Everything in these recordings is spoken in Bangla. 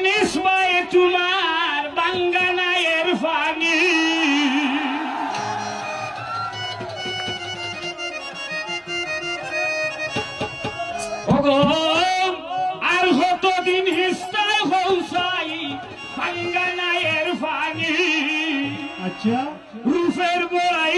নিসবায় তোমার বাঙ্গানায়ের ফানি আর কতদিন হিস্তায় হৌসাই বাঙ্গানায়ের ফানি আচ্ছা। রুফের বড়াই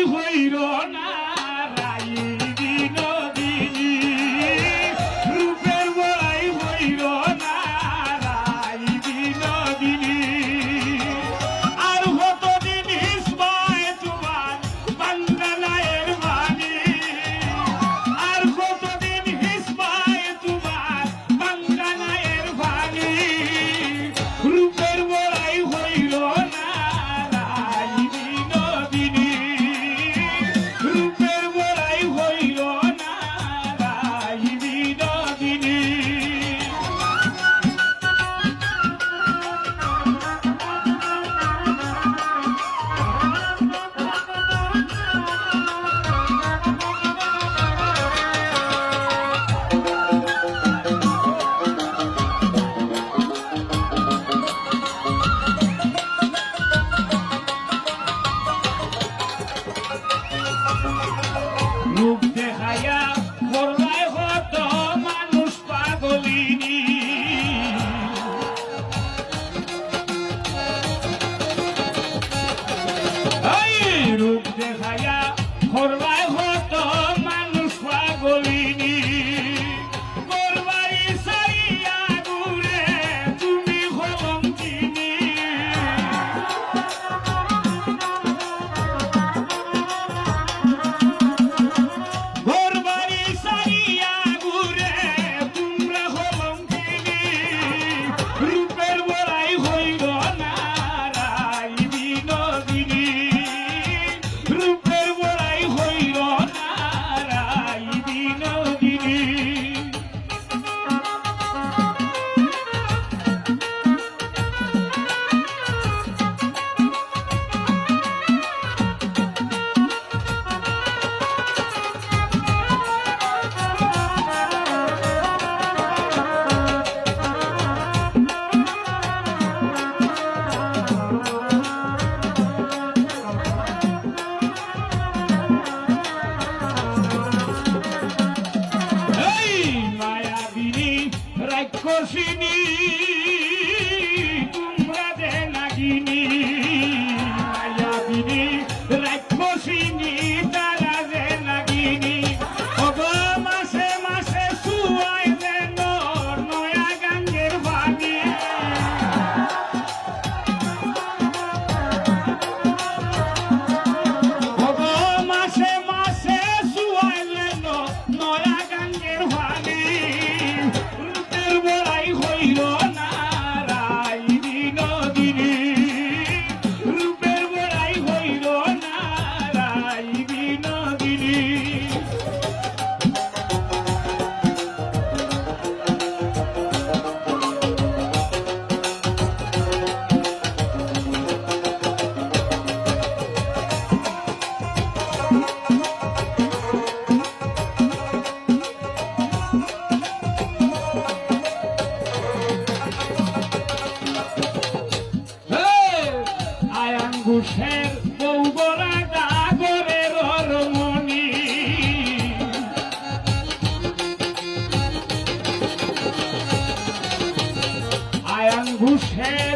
রূপ দেখাইয়া করলায় হত মানুষ পাগলিনী। রূপ দেখাইয়া করলায় হত রাক্ষসিনী ঘুষে